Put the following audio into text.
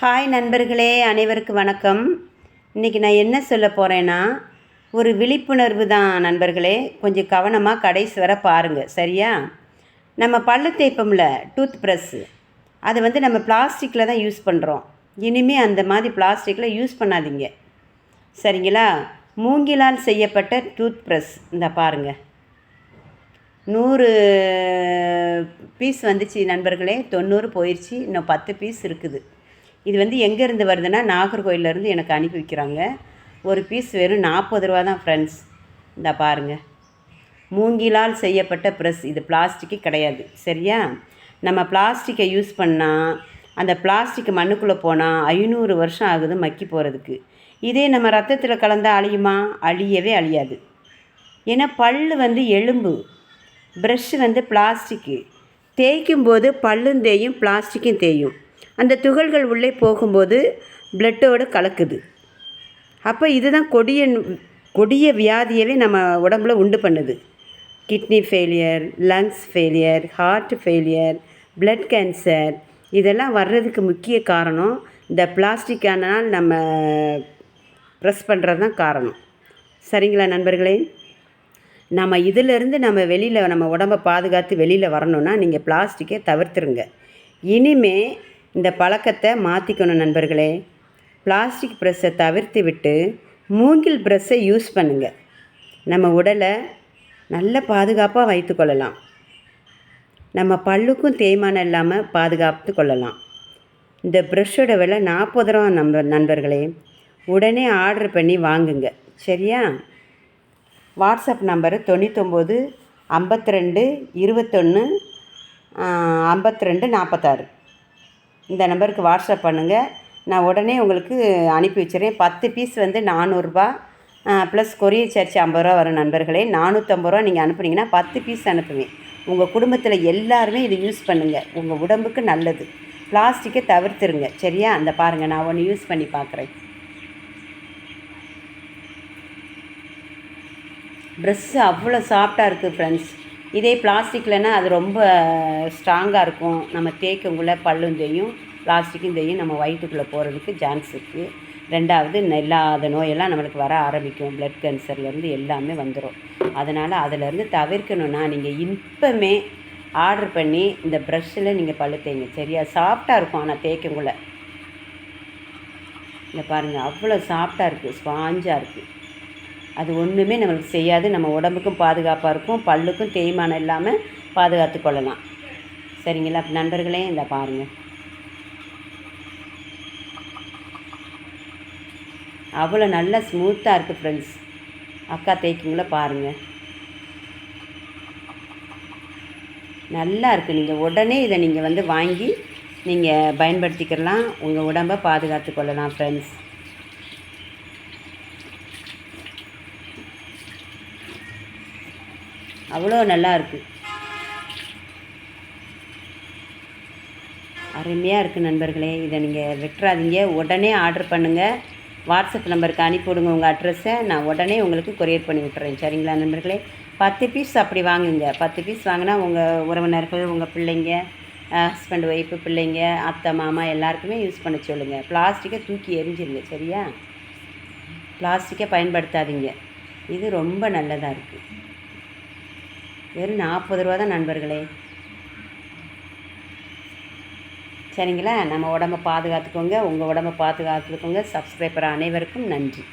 Hi நண்பர்களே அனைவருக்கு வணக்கம். இன்றைக்கி நான் என்ன சொல்ல போகிறேன்னா ஒரு விழிப்புணர்வு தான் நண்பர்களே. கொஞ்சம் கவனமாக கடைசி வர பாருங்கள் சரியா? நம்ம பல்லு தேய்ப்போம்ல டூத் ப்ரஸ்ஸு அதை வந்து நம்ம பிளாஸ்டிக்கில் தான் யூஸ் பண்ணுறோம் இனிமேல் அந்த மாதிரி பிளாஸ்டிக்கில் யூஸ் பண்ணாதீங்க. சரிங்களா? மூங்கிலால் செய்யப்பட்ட டூத் ப்ரஸ் இந்த பாருங்கள் நூறு பீஸ் வந்துச்சு நண்பர்களே. தொண்ணூறு போயிடுச்சு இன்னும் பத்து பீஸ் இருக்குது. இது வந்து எங்கேருந்து வருதுன்னா நாகர்கோயிலேருந்து எனக்கு அனுப்பி வைக்கிறாங்க. ஒரு பீஸ் வெறும் நாற்பது ரூபா தான் ஃப்ரெண்ட்ஸ் இந்த பாருங்கள் மூங்கிலால் செய்யப்பட்ட ப்ரெஸ் இது பிளாஸ்டிக்கு கிடையாது. சரியா? நம்ம பிளாஸ்டிக்கை யூஸ் பண்ணால் அந்த பிளாஸ்டிக் மண்ணுக்குள்ளே போனால் ஐநூறு வருஷம் ஆகுது மக்கி போகிறதுக்கு இதே நம்ம ரத்தத்தில் கலந்தால் அழியுமா? அழியவே அழியாது. ஏன்னா பல் வந்து எலும்பு. ப்ரஷ் வந்து பிளாஸ்டிக்கு தேய்க்கும் போது பல்லும் தேயும் பிளாஸ்டிக்கும் தேயும். அந்த துகள்கள் உள்ளே போகும்போது பிளட்டோடு கலக்குது. அப்போ இதுதான் கொடிய கொடிய வியாதியவே நம்ம உடம்புல உண்டு பண்ணுது. Kidney failure lungs failure heart failure blood cancer இதெல்லாம் வர்றதுக்கு முக்கிய காரணம் இந்த பிளாஸ்டிக்கானால் நம்ம ப்ரெஸ் பண்ணுறது தான் காரணம். சரிங்களா நண்பர்களே? நம்ம இதிலிருந்து நம்ம வெளியில் நம்ம உடம்பை பாதுகாத்து வெளியில் வரணும்னா நீங்கள் பிளாஸ்டிக்கை தவிர்த்துருங்க. இனிமே இந்த பழக்கத்தை மாற்றிக்கணும் நண்பர்களே. பிளாஸ்டிக் ப்ரெஷ்ஷை தவிர்த்து விட்டு மூங்கில் ப்ரெஷ்ஷை யூஸ் பண்ணுங்கள் நம்ம உடலை நல்ல பாதுகாப்பாக வைத்துக்கொள்ளலாம் நம்ம பல்லுக்கும் தேய்மானம் இல்லாமல் பாதுகாத்து கொள்ளலாம். இந்த ப்ரெஷ்ஷோட விலை நாற்பது ரூபா நம்ப நண்பர்களே. உடனே ஆர்டர் பண்ணி வாங்குங்க. சரியா? வாட்ஸ்அப் நம்பரு தொண்ணூத்தொம்பது ஐம்பத்தி ரெண்டு இருபத்தொன்று ஐம்பத்தி ரெண்டு நாற்பத்தாறு. இந்த நம்பருக்கு வாட்ஸ்அப் பண்ணுங்கள் நான் உடனே உங்களுக்கு அனுப்பி வச்சுறேன் பத்து பீஸ் வந்து நானூறுரூபா ப்ளஸ் கொரியர் சார்ஜ் ஐம்பது ரூபா வரும் நண்பர்களே. நானூற்றம்பது ரூபா நீங்கள் அனுப்புனீங்கன்னா பத்து பீஸ் அனுப்புவேன். உங்கள் குடும்பத்தில் எல்லாருமே இது யூஸ் பண்ணுங்கள் உங்கள் உடம்புக்கு நல்லது. பிளாஸ்டிக்கை தவிர்த்துருங்க. சரியா? அந்த பாருங்கள் நான் ஒன்று யூஸ் பண்ணி பார்க்குறேன் ட்ரெஸ்ஸு அவ்வளோ சாஃப்டாக இருக்குது ஃப்ரெண்ட்ஸ் இதே பிளாஸ்டிக்லனா அது ரொம்ப ஸ்ட்ராங்காக இருக்கும். நம்ம தேய்க்கக்குள்ளே பல்லும் தேயும் பிளாஸ்டிக்கும் தேயும் நம்ம வயிற்றுக்குள்ளே போகிறதுக்கு சான்ஸ் இருக்குது ரெண்டாவது இல்லாத நோயெல்லாம் நம்மளுக்கு வர ஆரம்பிக்கும். ப்ளட் கேன்சர்லேருந்து எல்லாமே வந்துடும் அதனால் அதிலேருந்து தவிர்க்கணுன்னா நீங்கள் இப்போமே ஆர்டர் பண்ணி இந்த ப்ரஷ்ஷில் நீங்கள் பல்லு தேய்ங்க. சரியா? சாஃப்டாக இருக்கும் ஆனால் தேய்க்கக்குள்ளே. இந்த பாருங்கள் அவ்வளோ சாஃப்டாக இருக்குது ஸ்பாஞ்சாக இருக்குது அது ஒன்றுமே நம்மளுக்கு செய்யாது. நம்ம உடம்புக்கும் பாதுகாப்பாக இருக்கும். பல்லுக்கும் தேய்மானம் இல்லாமல் பாதுகாத்து கொள்ளலாம். சரிங்களா? நண்பர்களே இந்த பாருங்கள் அவ்வளோ நல்லா ஸ்மூத்தாக இருக்குது ஃப்ரெண்ட்ஸ் அக்கா தேய்க்குங்கள பாருங்கள் நல்லா இருக்குது நீங்கள் உடனே இதை நீங்கள் வந்து வாங்கி நீங்கள் பயன்படுத்திக்கிறலாம் உங்கள் உடம்பை பாதுகாத்து கொள்ளலாம் ஃப்ரெண்ட்ஸ் அவ்வளோ நல்லா இருக்குது அருமையாக இருக்குது நண்பர்களே இதை நீங்கள் விட்டுறாதீங்க. உடனே ஆர்டர் பண்ணுங்கள் வாட்ஸ்அப் நம்பருக்கு அனுப்பிவிடுங்க உங்கள் அட்ரஸை நான் உடனே உங்களுக்கு கொரியர் பண்ணி விட்டுறேன். சரிங்களா நண்பர்களே? பத்து பீஸ் அப்படி வாங்குங்க. பத்து பீஸ் வாங்கினா உங்கள் உறவினர்கள் உங்கள் பிள்ளைங்க ஹஸ்பண்ட் ஒய்ஃபு பிள்ளைங்க அத்தை மாமா எல்லாருக்குமே யூஸ் பண்ண சொல்லுங்கள் பிளாஸ்டிக்கை தூக்கி எரிஞ்சிருங்க சரியா? பிளாஸ்டிக்கை பயன்படுத்தாதீங்க. இது ரொம்ப நல்லதாக இருக்குது வெறும் நாற்பது ரூபா தான் நண்பர்களே. சரிங்களா? நம்ம உடம்ப பாதுகாத்துக்கோங்க. உங்கள் உடம்பை பாதுகாத்துக்கோங்க. சப்ஸ்கிரைபர் அனைவருக்கும் நன்றி.